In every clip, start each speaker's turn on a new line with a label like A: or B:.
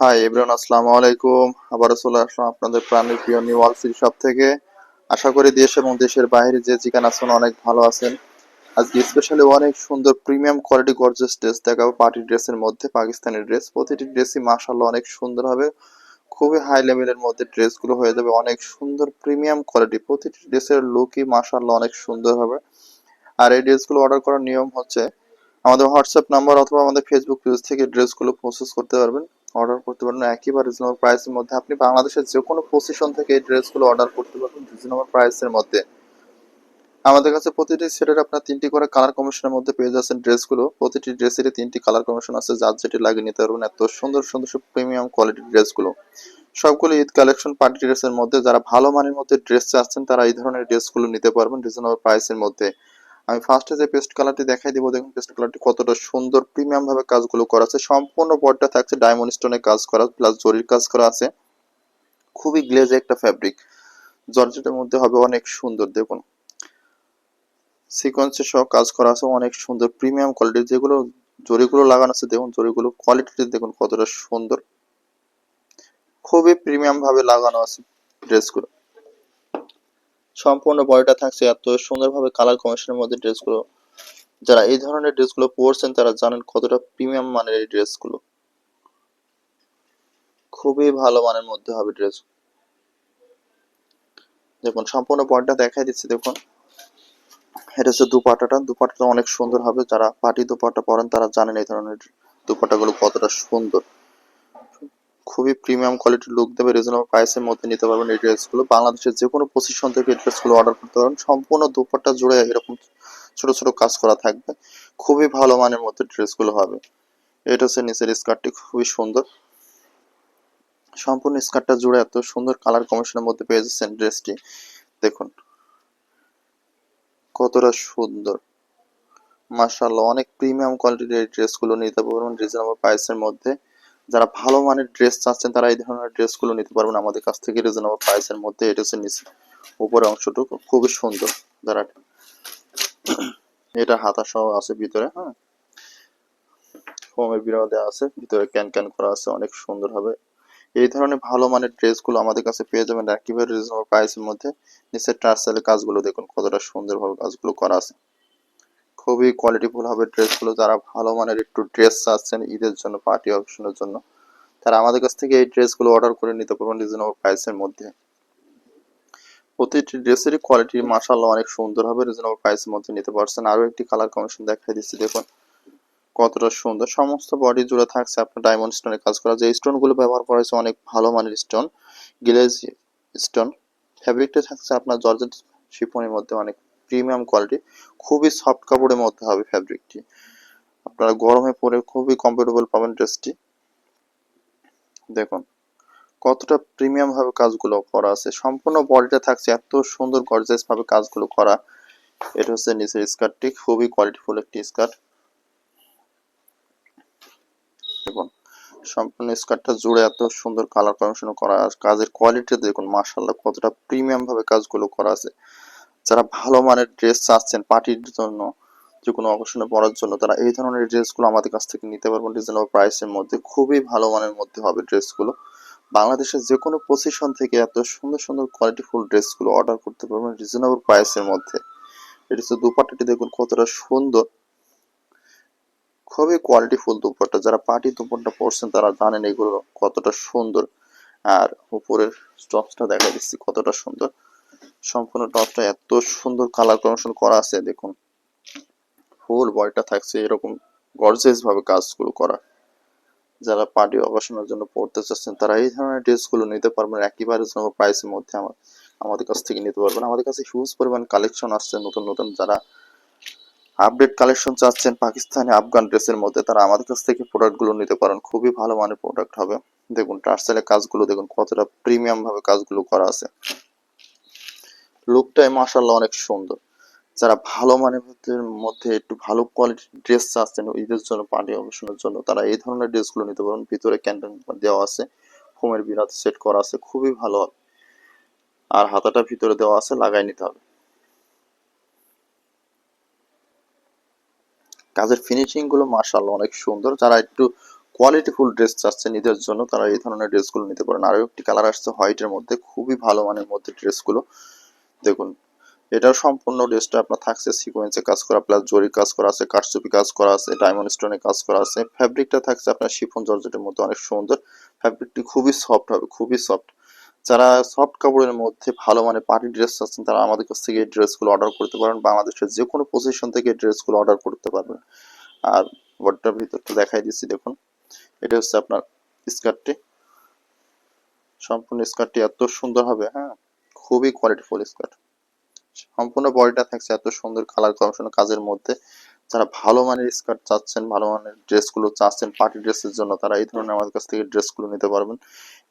A: Hi everyone আসসালামু আলাইকুম। আবারও চলে আসলাম আপনাদের প্রাণীর প্রিয় নিউ ওয়ালসির শপ থেকে। আশা করি দেশ এবং দেশের বাইরে যে যেখানে আছেন অনেক ভালো আছেন। আজকে স্পেশালি অনেক সুন্দর প্রিমিয়াম কোয়ালিটি গর্জিয়াস ড্রেস দেখাবো। পার্টি ড্রেসের মধ্যে, পাকিস্তানি ড্রেস প্রতিটি ড্রেসই মাশাআল্লাহ অনেক সুন্দর হবে। খুবই হাই লেভেলের মধ্যে ড্রেসগুলো হয়ে যাবে। অনেক সুন্দর প্রিমিয়াম কোয়ালিটি প্রতিটি ড্রেসের লুকই মাশাআল্লাহ অনেক সুন্দর হবে। আর এই ড্রেসগুলো অর্ডার করার নিয়ম হচ্ছে, আমাদের হোয়াটসঅ্যাপ নাম্বার অথবা আমাদের ফেসবুক পেজ থেকে ড্রেসগুলো প্রসেস করতে পারবেন। অর্ডার করতে পারবেন, একেবারে রিজনেবল প্রাইসের মধ্যে। আপনি বাংলাদেশের যে কোনো পজিশন থেকে এই ড্রেসগুলো অর্ডার করতে পারবেন রিজনেবল প্রাইসের মধ্যে। আমাদের কাছে প্রতিটি সেটের আপনার তিনটি করে কালার কমিশনের মধ্যে পেয়ে যাচ্ছেন ড্রেসগুলো। প্রতিটি ড্রেসেরই তিনটি কালার কমিশন আছে, যার যেটি লাগিয়ে নিতে পারবেন এত সুন্দর সুন্দর সব প্রিমিয়াম কোয়ালিটির ড্রেসগুলো। সবগুলো ঈদ কালেকশন পার্টি ড্রেসের মধ্যে, যারা ভালো মানের মধ্যে ড্রেস চাচ্ছেন, তারা এই ধরনের ড্রেসগুলো নিতে পারবেন রিজনেবল প্রাইসের মধ্যে। আমি ফার্স্টে যে পেস্ট কালারটি দেখাই দিব, দেখুন পেস্ট কালারটি কতটা সুন্দর প্রিমিয়াম ভাবে কাজগুলো করা আছে। সম্পূর্ণ বডিটা থাকছে ডায়মন্ড স্টোনে কাজ করা প্লাস জরির কাজ করা আছে। খুবই গ্লেজ একটা ফ্যাব্রিক জর্জেটের মধ্যে হবে অনেক সুন্দর, দেখুন। সিকোয়েন্সের সহ কাজ করা আছে, অনেক সুন্দর প্রিমিয়াম কোয়ালিটির যেগুলো জরিগুলো লাগানো আছে, দেখুন, জরিগুলো কোয়ালিটি দেখুন কতটা সুন্দর। খুবই প্রিমিয়াম ভাবে লাগানো আছে ড্রেসগুলো সম্পূর্ণ বডিটা থাকছে এত সুন্দরভাবে কালার কমিশনের মধ্যে ড্রেসগুলো যারা এই ধরনের ড্রেসগুলো পরছেন, তারা জানেন কতটা প্রিমিয়াম মানের এই ড্রেসগুলো খুবই ভালো মানের মধ্যে হবে ড্রেস দেখুন, সম্পূর্ণ বডিটা দেখাই দিচ্ছি, দেখুন। এটা হচ্ছে দুপাটাটা দুপাটাটা অনেক সুন্দর হবে। যারা পার্টি দুপাটা পরেন, তারা জানেন এই ধরনের দুপাটাগুলো কতটা সুন্দর। খুবই প্রিমিয়াম কোয়ালিটির লুক দেবে রিজনেবল প্রাইসের মধ্যে নিতে পারবেন এই ড্রেসগুলো বাংলাদেশের যে কোনো পজিশন থেকে এই ড্রেসগুলো অর্ডার করতে পারবেন। সম্পূর্ণ দুপাট্টা জুড়ে এরকম ছোট ছোট কাজ করা থাকবে। খুবই ভালো মানের মধ্যে ড্রেসগুলো হবে। এটা হচ্ছে নিচের স্কার্টটি খুবই সুন্দর। সম্পূর্ণ স্কার্টটা জুড়ে এত সুন্দর কালার কমিশনের মধ্যে পেয়ে যাচ্ছেন ড্রেসটি দেখুন। কতটা সুন্দর। মার্শাল্লাহ অনেক প্রিমিয়াম কোয়ালিটির এই ড্রেসগুলো নিতে পারবেন রিজনেবল প্রাইসের মধ্যে। যারা ভালো মানের ড্রেস চাচ্ছেন, তারা এই ধরনের ড্রেসগুলো নিতে পারবেন। আমাদের কাছ থেকে রিজনেবল প্রাইসের মধ্যে এটা হচ্ছে নিচে উপরে অংশটুকু। খুবই সুন্দর যারা এটা হাতা সহ আছে ভিতরে হ্যাঁ। ফোমের বিড়াও দেওয়া আছে, ভিতরে ক্যান ক্যান করা আছে, অনেক সুন্দর হবে। এই ধরনের ভালো মানের ড্রেসগুলো আমাদের কাছে পেয়ে যাবেন একেবারে রিজনেবল প্রাইসের মধ্যে। নিচের টার্সেলের কাজগুলো দেখুন কতটা সুন্দরভাবে কাজগুলো করা আছে। খুবই কোয়ালিটিফুল হবে ড্রেসগুলো যারা ভালো মানের একটু ড্রেস চাচ্ছেন ঈদের জন্য পার্টি অকেশনের জন্য, তারা আমাদের কাছ থেকে এই ড্রেসগুলো অর্ডার করে নিতে পারবেন রিজনেবল প্রাইসের মধ্যে। প্রতিটি ড্রেসেরই কোয়ালিটি মাশাআল্লাহ অনেক সুন্দর হবে রিজনেবল প্রাইসের মধ্যে নিতে পারছেন। আরও একটি কালার কমিশন দেখাই দিচ্ছি, দেখুন। কতটা সুন্দর। সমস্ত বডি জুড়ে থাকছে আপনার ডায়মন্ড স্টোনের কাজ করা। যে স্টোনগুলো ব্যবহার করা হয়েছে, অনেক ভালো মানের স্টোন গ্লেজ স্টোন ফ্যাব্রিকটা থাকছে আপনার জর্জেট শিফনের মধ্যে অনেক প্রিমিয়াম কোয়ালিটি খুবই সফট কাপড়ের মধ্যে হবে ফ্যাব্রিকটি আপনারা গরমে পরে খুবই কমফোর্টেবল পাবেন ড্রেসটি দেখুন, কতটা প্রিমিয়াম ভাবে কাজগুলো করা আছে। সম্পূর্ণ বডিটা থাকছে এত সুন্দর গর্জিয়াস ভাবে কাজগুলো করা। এটা হচ্ছে নিচের স্কার্টটি খুবই কোয়ালিটিফুল একটি স্কার্ট দেখুন, সম্পূর্ণ স্কার্টটা জুড়ে এত সুন্দর কালার কমিশন করা কাজের কোয়ালিটি দেখুন মাশাল্লাহ কতটা প্রিমিয়াম ভাবে কাজগুলো করা আছে। যারা ভালো মানের ড্রেস চাচ্ছেন পার্টির জন্য, যে কোনো অকেশনে পরার জন্য, তারা এই ধরনের ড্রেসগুলো আমাদের কাছ থেকে নিতে পারবেন রিজনেবল প্রাইসের মধ্যে। খুবই ভালো মানের মধ্যে হবে ড্রেসগুলো বাংলাদেশের যে কোনো পজিশন থেকে এত সুন্দর সুন্দর কোয়ালিটিফুল ড্রেসগুলো অর্ডার করতে পারবেন রিজনেবল প্রাইসের মধ্যে। এটা হচ্ছে দুপাট্টাটি, দেখুন কতটা সুন্দর। খুবই কোয়ালিটিফুল দুপাট্টা। যারা পার্টি দুপাট্টা পরছেন, তারা জানেন এগুলো কতটা সুন্দর। আর উপরের স্টপসটা দেখা দিচ্ছি কতটা সুন্দর। সম্পূর্ণ টপটা এত সুন্দর কালার কমিশন করা আছে, দেখুন। ফুল বয়টা থাকছে এরকম গর্জেস ভাবে কাজগুলো করা। যারা পার্টি অকেশনের জন্য পড়তে চাচ্ছেন, তারা এই ধরনের ড্রেসগুলো নিতে পারবেন একেবারে প্রাইসের মধ্যে আমার আমাদের কাছ থেকে নিতে পারবেন। আমাদের কাছে হিউজ পরিমাণ কালেকশন আসছে নতুন নতুন যারা আপডেট কালেকশন চাচ্ছেন পাকিস্তানি আফগান ড্রেসের মধ্যে, তারা আমাদের কাছ থেকে প্রোডাক্টগুলো নিতে পারেন। খুবই ভালো মানের প্রোডাক্ট হবে। দেখুন টার্সেলের কাজগুলো দেখুন, কতটা প্রিমিয়াম ভাবে কাজগুলো করা আছে। লুকটাই মাসাল্লাহ অনেক সুন্দর। যারা ভালো মানের মধ্যে একটু ভালো কোয়ালিটির ড্রেস চাচ্ছেন, ঈদের জন্য পার্টি অনুষ্ঠানের জন্য, তারা এই ধরনের ড্রেসগুলো নিতে পারেন ভিতরে ক্যান্টেন দেওয়া আছে হোমের বিরাট সেট করা আছে, খুবই ভালো আর হাতাটা ভিতরে দেওয়া আছে, লাগাই নিতে হবে। কাজের ফিনিশিংগুলো মার্শাল্লাহ অনেক সুন্দর। যারা একটু কোয়ালিটিফুল ড্রেস চাচ্ছেন ঈদের জন্য, তারা এই ধরনের ড্রেসগুলো নিতে পারেন। আরও একটি কালার আসছে হোয়াইটের মধ্যে, খুবই ভালো মানের মধ্যে ড্রেসগুলো দেখুন এটাও সম্পূর্ণ ড্রেসটা আপনার থাকছে সিকোয়েন্সে কাজ করা প্লাস জরি কাজ করা আছে কাঠচুপি কাজ করা আছে ডায়মন্ড স্টোনে কাজ করা আছে ফ্যাব্রিকটা থাকছে আপনার শিফন জর্জেটের মধ্যে অনেক সুন্দর ফ্যাব্রিকটি খুবই সফট হবে, খুবই সফট যারা সফট কাপড়ের মধ্যে ভালো মানে পার্টি ড্রেস চাচ্ছেন তারা আমাদের কাছ থেকে এই ড্রেসগুলো অর্ডার করতে পারেন, বাংলাদেশের যে কোনো পজিশন থেকে এই ড্রেসগুলো অর্ডার করতে পারবেন। আর বডিটার ভিতরটা দেখাই দিচ্ছি, দেখুন, এটা হচ্ছে আপনার স্কার্টটি সম্পূর্ণ স্কার্টটি এত সুন্দর হবে হ্যাঁ। খুবই কোয়ালিটিফুল স্কার্ট সম্পূর্ণ বডিটা থাকছে এত সুন্দর কালার কমিশন কাজের মধ্যে। যারা ভালো মানের স্কার্ট চাচ্ছেন, ভালো মানের ড্রেসগুলো চাচ্ছেন পার্টি ড্রেসের জন্য তারা এই ধরনের আমাদের কাছ থেকে ড্রেসগুলো নিতে পারবেন।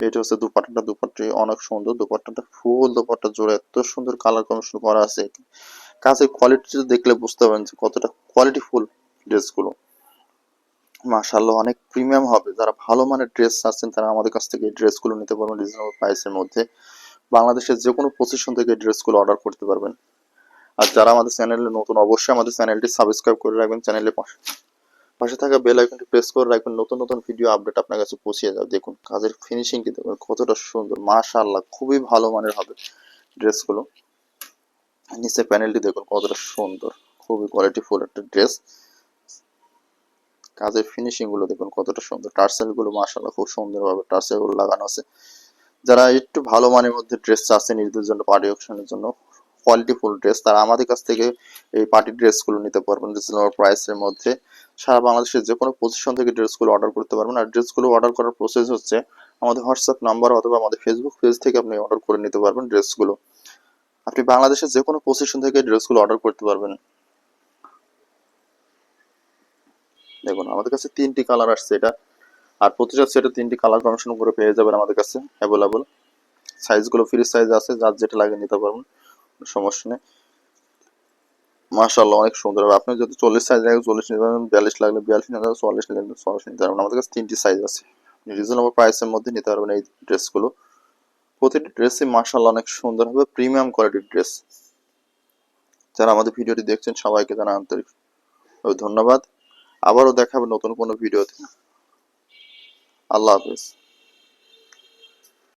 A: এটা হচ্ছে দুপাট্টাটা, দুপাট্টি অনেক সুন্দর, দুপাট্টাটা ফুল দুপাট্টা জোরে এত সুন্দর কালার কমিশন করা আছে। কাজের কোয়ালিটি দেখলে বুঝতে পারবেন যে কতটা কোয়ালিটি কোয়ালিটিফুল ড্রেসগুলো মাশাআল্লাহ, অনেক প্রিমিয়াম হবে। যারা ভালো মানের ড্রেস চাচ্ছেন, তারা আমাদের কাছ থেকে ড্রেসগুলো নিতে পারবেন রিজনেবল প্রাইসের মধ্যে। বাংলাদেশের যে কোনো পজিশন থেকে ড্রেসগুলো অর্ডার করতে পারবেন। আর যারা আমাদের চ্যানেলে নতুন, অবশ্যই আমাদের চ্যানেলটি সাবস্ক্রাইব করে রাখবেন চ্যানেলে পাশে। পাশে থাকা বেল আইকনটি প্রেস করে রাখবেন, নতুন নতুন ভিডিও আপডেট আপনার কাছে পৌঁছে যাবে। দেখুন, কাজের ফিনিশিংটি দেখুন, কতটা সুন্দর, মাশাআল্লাহ, খুবই ভালো মানের হবে ড্রেসগুলো নিচে প্যানেলটি দেখুন, কতটা সুন্দর, খুবই কোয়ালিটিফুল একটা ড্রেস কাজের ফিনিশিংগুলো দেখুন, কতটা সুন্দর। টার্সেলগুলো, মাশাআল্লাহ, খুব সুন্দরভাবে টার্সেলগুলো লাগানো আছে। যারা একটু ভালো মানের মধ্যে ড্রেস চাচ্ছেন নিজেদের জন্য পার্টি অপশনের জন্য কোয়ালিটিফুল ড্রেস তারা আমাদের কাছ থেকে এই পার্টি ড্রেসগুলো নিতে পারবেন রিজনেবল প্রাইসের মধ্যে। সারা বাংলাদেশের যে কোনো পজিশন থেকে ড্রেসগুলো অর্ডার করতে পারবেন। আর ড্রেসগুলো অর্ডার করার প্রসেস হচ্ছে আমাদের হোয়াটসঅ্যাপ নাম্বার অথবা আমাদের ফেসবুক পেজ থেকে আপনি অর্ডার করে নিতে পারবেন ড্রেসগুলো আপনি বাংলাদেশের যে কোনো পজিশন থেকে ড্রেসগুলো অর্ডার করতে পারবেন। দেখুন, আমাদের কাছে তিনটি কালার আসছে। এটা আর প্রতিটা সেটে তিনটি কালার কমিশন করে পেয়ে যাবেন আমাদের কাছে অ্যাভেলেবল সাইজগুলো ফ্রি সাইজ আছে, যার যেটা লাগে নিতে পারবেন সমস্যা নেই। মাশাআল্লাহ, অনেক সুন্দর। হবে আপনি যদি চল্লিশ সাইজ লাগে, চল্লিশ নিতে পারবেন বিয়াল্লিশ লাগলে বিয়াল্লিশ নিতে পারবেন চল্লিশ নিলে চল্লিশ নিতে পারবেন। আমাদের কাছে তিনটি সাইজ আছে। রিজনেবল প্রাইসের মধ্যে নিতে পারবেন এই ড্রেসগুলো প্রতিটি ড্রেসই মাশাআল্লাহ অনেক সুন্দর হবে প্রিমিয়াম কোয়ালিটির ড্রেস যারা আমাদের ভিডিওটি দেখছেন, সবাইকে জানা আন্তরিক ধন্যবাদ। আবারও দেখাবে নতুন কোনো ভিডিওতে। আল্লাহ হাফেজ